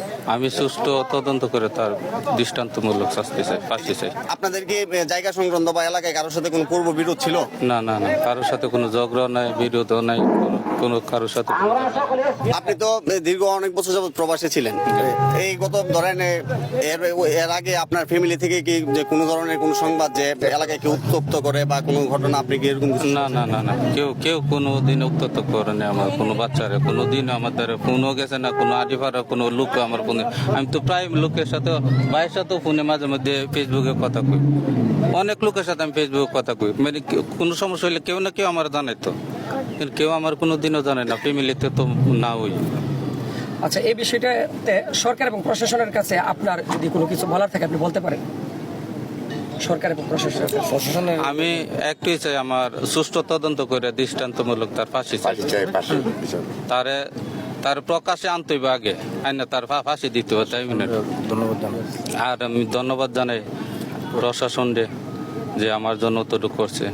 Okay. আমি সুষ্ঠু তদন্ত করে তার দৃষ্টান্তমূলক শাস্তি চাই ফাঁসি চাই। আপনাদের কি জায়গা সংক্রান্ত বা এলাকায় কারোর সাথে কোনো পূর্ব বিরোধ ছিল? না না না কারোর সাথে কোনো ঝগড়া নাই বিরোধও নাই কোনো- কোনো কারোর সাথে। কোনো আপনি তো দীর্ঘ অনেক বছর যাবত প্রবাসে ছিলেন। এই গত ধরেন এর এর আগে আপনার ফ্যামিলি থেকে কি যে কোনো ধরনের কোনো সংবাদ যে এলাকায় কেউ উত্তপ্ত করে বা কোনো ঘটনা আপনি কি এরকম না না না না কেউ কেউ কোনো দিন উত্তত করেনি আমার কোনো বাচ্চারা কোনো দিন আমাদের ফোনও গেছে না কোনো আডিফারা কোনো লোক আমার ফোনে। আমি তো প্রায় লোকের সাথে ভাইয়ের সাথেও ফোনে মাঝে মধ্যে ফেসবুকে কথা কই। অনেক লোকের সাথে আমি ফেসবুকে কথা কই। মানে কোনো সমস্যা হলে কেউ না কেউ আমার জানে তো। কিন্তু কেউ আমার কোনো দিনও জানে না ফ্যামিলিতে তো না ওই আচ্ছা এই বিষয়টাতে সরকার এবং প্রশাসনের কাছে আপনার যদি কোনো কিছু বলার থাকে আপনি বলতে পারেন? সরকার এবং প্রশাসনের কাছে। আমি একটাই চাই আমার সুষ্ঠু তদন্ত করে দৃষ্টান্তমূলক তার ফাঁসি চাই। তারে তার প্রকাশে আনতে হবে আগে। আইনা তার ফাঁসি দিতে হবে তাই মনে ধন্যবাদ আর আমি ধন্যবাদ জানাই প্রশাসন যে আমার জন্য অতটুকু করছে।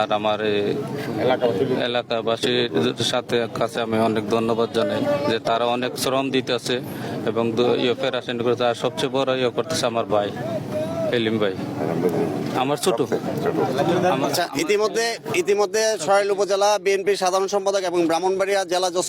আর আমার এলাকাবাসীর সাথে কাছে আমি অনেক ধন্যবাদ জানাই যে তারা অনেক শ্রম দিতেছে। এবং ইয়ে ফেরাসেন করতে আর সবচেয়ে বড় ইয়ে করতেছে আমার ভাই এলিম ভাই। আমার ছোট। আচ্ছা ইতিমধ্যে ইতিমধ্যে সরাইল উপজেলা বিএনপির সাধারণ সম্পাদক এবং ব্রাহ্মণবাড়িয়া জেলা জজ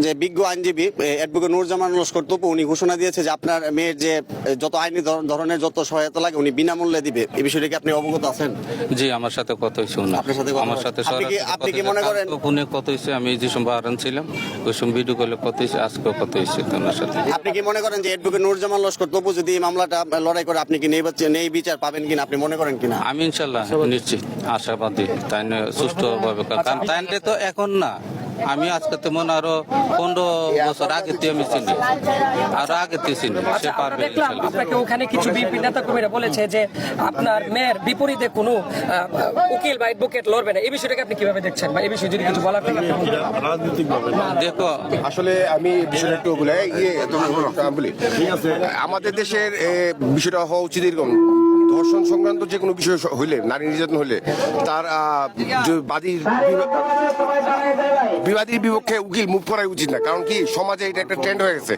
যে বিজ্ঞ আইনজীবী অ্যাডভোকেট নুরজামান লস্কর তপু উনি ঘোষণা দিয়েছে যে আপনার মেয়ের যে যত আইনি ধরনের যত সহায়তা লাগে উনি বিনামূল্যে দিবে। এই বিষয়টি কি আপনি অবগত আছেন? জি আমার সাথে কত হয়েছে আপনার সাথে আমার সাথে আপনি কি- আপনি কি মনে করেন- ফোনে কত হয়েছে আমি যে সময় বাহারান ছিলাম ওই সময় ভিডিও কলে কত হয়েছে আজকেও কত হয়েছে তো ওনার সাথে। আপনি কি মনে করেন যে অ্যাডভোকেট নুরজামান লস্কর তবু যদি এই মামলাটা লড়াই করে আপনি কি নেই নেই বিচার পাবেন কিনা? আপনি মনে করেন কিনা? আমি ইনশাল্লাহ নিশ্চিত, আশাবাদী। তাই নিয়ে সুস্থ কাজ- কারণ তাই তো এখন না। আমি আজকে তেমন আরও পনেরো বছর আগে আমি চিনি। আরও আগে থেকে চিনি সে আচ্ছা পারবে আপনাকে ওখানে কিছু বিএনপি নেতা কর্মীরা বলেছে যে আপনার মেয়ের বিপরীতে কোনো আহ, উকিল বা অ্যাডভোকেট লড়বে না। এই বিষয়টাকে আপনি কীভাবে দেখছেন? বা এই বিষয়ে যদি কিছু বলার থাকে। দেখো আসলে আমি বিষয়টা একটু বলে ইয়ে বলো, আমি বলি আমাদের দেশের বিষয়টা হওয়া উচিত এরকম। ধর্ষণ সংক্রান্ত যে কোনো বিষয় হইলে নারী নির্যাতন হইলে তার বিবা- বিবাদীর বিপক্ষে উকিল মুভ করাই উচিত না। কারণ কি সমাজে এটা একটা ট্রেন্ড হয়ে গেছে।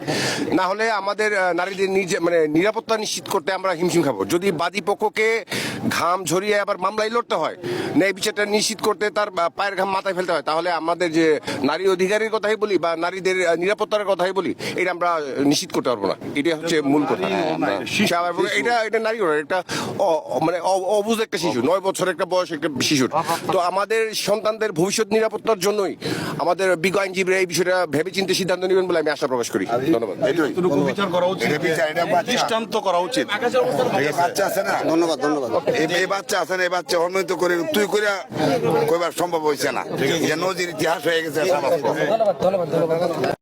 না হলে আমাদের নারীদের নিজে- মানে নিরাপত্তা নিশ্চিত করতে আমরা হিমশিম খাব। যদি বাদী পক্ষকে ঘাম ঝরিয়ে আবার মামলায় লড়তে হয় ন্যায় বিচারটা নিশ্চিত করতে তার পায়ের ঘাম মাথায় ফেলতে হয় তাহলে আমাদের যে নারী অধিকারের কথাই বলি বা নারীদের নিরাপত্তার কথাই বলি এটা আমরা নিশ্চিত করতে পারব না। এটা হচ্ছে মূল কথা। এবং এটা এটা নারী একটা মানে অ- অবুঝ একটা শিশু নয় বছর একটা বয়স একটা শিশুর। তো আমাদের সন্তানদের ভবিষ্যৎ নিরাপত্তার জন্যই আমাদের বিজ্ঞ আইনজীবীরা এই বিষয়টা ভেবে চিন্তে সিদ্ধান্ত নেবেন বলে আমি আশা প্রকাশ করি। ধন্যবাদ। বিচার করা উচিত। দৃষ্টান্ত করা উচিত। বাচ্চা। আছে না? ধন্যবাদ ধন্যবাদ। এই বাচ্চা আছে না এই বাচ্চা করে তুই করে কইবার সম্ভব হয়েছে না। যে নদীর ইতিহাস হয়ে গেছে ধন্যবাদ ধন্যবাদ ধন্যবাদ।